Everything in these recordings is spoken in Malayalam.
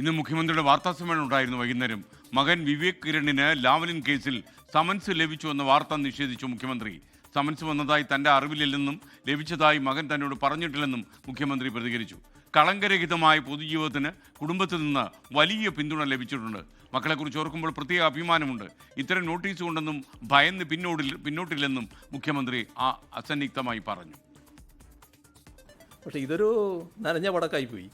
ഇന്ന് മുഖ്യമന്ത്രിയുടെ വാർത്താ സമ്മേളനം ഉണ്ടായിരുന്നു വൈകുന്നേരം. മകൻ വിവേക് കിരണിന് ലാവലിൻ കേസിൽ സമൻസ് ലഭിച്ചു എന്ന വാർത്ത നിഷേധിച്ചു മുഖ്യമന്ത്രി. സമൻസ് വന്നതായി തന്റെ അറിവിലില്ലെന്നും ലഭിച്ചതായി മകൻ തന്നോട് പറഞ്ഞിട്ടില്ലെന്നും മുഖ്യമന്ത്രി പ്രതികരിച്ചു. കളങ്കരഹിതമായ പൊതുജീവിതത്തിന് കുടുംബത്തിൽ നിന്ന് വലിയ പിന്തുണ ലഭിച്ചിട്ടുണ്ട്. മക്കളെക്കുറിച്ച് ഓർക്കുമ്പോൾ പ്രത്യേക അഭിമാനമുണ്ട്. ഇത്തരം നോട്ടീസ് കൊണ്ടൊന്നും ഭയന്ന് പിന്നോട്ടിൽ പിന്നോട്ടില്ലെന്നും മുഖ്യമന്ത്രി ആ അസന്നിഗ്ധമായി പറഞ്ഞു. പക്ഷേ ഇതൊരു നനഞ്ഞ പടക്കായി പോയി.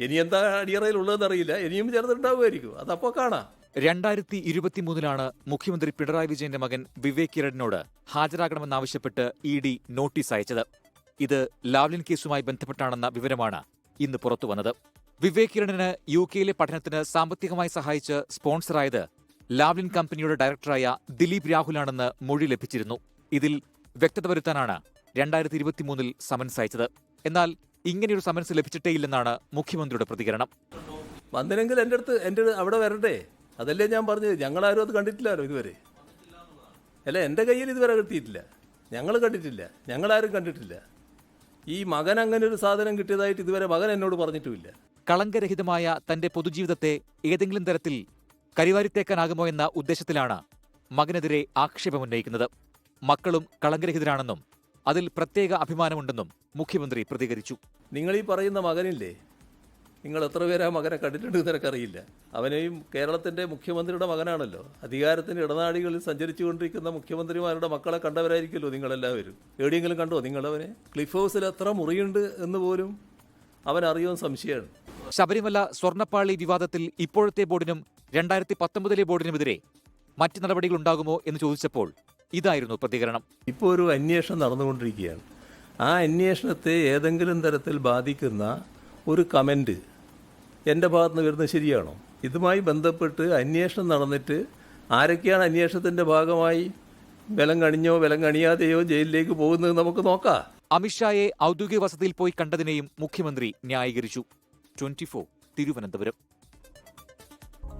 ഇനി എന്താ അടിയറയിൽ ഉള്ളതെന്ന് അറിയില്ല ഇനിയും ചേർന്നിട്ടുണ്ടാവുമായിരിക്കും. അതപ്പോൾ കാണാം. രണ്ടായിരത്തി ഇരുപത്തിമൂന്നിലാണ് മുഖ്യമന്ത്രി പിണറായി വിജയന്റെ മകൻ വിവേക് കിരണിനോട് ഹാജരാകണമെന്നാവശ്യപ്പെട്ട് ഇ ഡി നോട്ടീസ് അയച്ചത്. ഇത് ലാവ്ലിൻ കേസുമായി ബന്ധപ്പെട്ടാണെന്ന വിവരമാണ് ഇന്ന് പുറത്തുവന്നത് വിവേക് കിരണിന് യു കെയിലെ പഠനത്തിന് സാമ്പത്തികമായി സഹായിച്ച് സ്പോൺസറായത് ലാവ്ലിൻ കമ്പനിയുടെ ഡയറക്ടറായ ദിലീപ് രാഹുലാണെന്ന് മൊഴി ലഭിച്ചിരുന്നു. ഇതിൽ വ്യക്തത വരുത്താനാണ് രണ്ടായിരത്തി ഇരുപത്തിമൂന്നിൽ സമൻസ് അയച്ചത്. എന്നാൽ ഇങ്ങനെയൊരു സമൻസ് ലഭിച്ചിട്ടേ ഇല്ലെന്നാണ് മുഖ്യമന്ത്രിയുടെ പ്രതികരണം. വന്നില്ലെങ്കിൽ എന്റെ അടുത്ത് എന്റെ അവിടെ വരണ്ടേ? അതല്ലേ ഞാൻ പറഞ്ഞത്. ഞങ്ങളാരും അത് കണ്ടിട്ടില്ലല്ലോ ഇതുവരെ. അല്ല എന്റെ കയ്യിൽ ഇതുവരെ കിട്ടിയിട്ടില്ല. ഞങ്ങൾ കണ്ടിട്ടില്ല. ഞങ്ങളാരും കണ്ടിട്ടില്ല. ഈ മകൻ അങ്ങനെ ഒരു സാധനം കിട്ടിയതായിട്ട് ഇതുവരെ മകൻ എന്നോട് പറഞ്ഞിട്ടുമില്ല. കളങ്കരഹിതമായ തന്റെ പൊതുജീവിതത്തെ ഏതെങ്കിലും തരത്തിൽ കരിവാരിത്തേക്കാനാകുമോ എന്ന ഉദ്ദേശത്തിലാണ് മകനെതിരെ ആക്ഷേപമുന്നയിക്കുന്നത്. മക്കളും കളങ്കരഹിതരാണെന്നും അതിൽ പ്രത്യേക അഭിമാനമുണ്ടെന്നും മുഖ്യമന്ത്രി പ്രതികരിച്ചു. നിങ്ങൾ ഈ പറയുന്ന മകനില്ലേ? നിങ്ങൾ എത്ര പേര് ആ മകനെ കണ്ടിട്ടുണ്ട് നിനക്കറിയില്ല. അവനെയും കേരളത്തിന്റെ മുഖ്യമന്ത്രിയുടെ മകനാണല്ലോ. അധികാരത്തിന്റെ ഇടനാഴികളിൽ സഞ്ചരിച്ചുകൊണ്ടിരിക്കുന്ന മുഖ്യമന്ത്രിമാരുടെ മക്കളെ കണ്ടവരായിരിക്കുമല്ലോ നിങ്ങളെല്ലാവരും. എവിടെയെങ്കിലും കണ്ടോ നിങ്ങളവനെ? ക്ലിഫ് ഹൗസിൽ എത്ര മുറിയുണ്ട് എന്ന് പോലും അവൻ അറിയുമെന്ന് സംശയമാണ്. ശബരിമല സ്വർണപ്പാളി വിവാദത്തിൽ ഇപ്പോഴത്തെ ബോർഡിനും രണ്ടായിരത്തി പത്തൊമ്പതിലെ ബോർഡിനുമെതിരെ മറ്റ് നടപടികൾ ഉണ്ടാകുമോ എന്ന് ചോദിച്ചപ്പോൾ ഇതായിരുന്നു പ്രതികരണം. ഇപ്പോൾ ഒരു അന്വേഷണം നടന്നുകൊണ്ടിരിക്കുകയാണ്. ആ അന്വേഷണത്തെ ഏതെങ്കിലും തരത്തിൽ ബാധിക്കുന്ന ഒരു കമന്റ് എന്റെ ഭാഗത്ത് നിന്ന് വരുന്നത് ശരിയാണോ? ഇതുമായി ബന്ധപ്പെട്ട് അന്വേഷണം നടന്നിട്ട് ആരൊക്കെയാണ് അന്വേഷണത്തിന്റെ ഭാഗമായി ബലം കണിഞ്ഞോ ബലം കണിയാതെയോ ജയിലിലേക്ക് പോകുന്നത് നമുക്ക് നോക്കാം. അമിത്ഷായെ ഔദ്യോഗിക വസതിയിൽ പോയി കണ്ടതിനെയും മുഖ്യമന്ത്രി ന്യായീകരിച്ചു. ട്വന്റി തിരുവനന്തപുരം.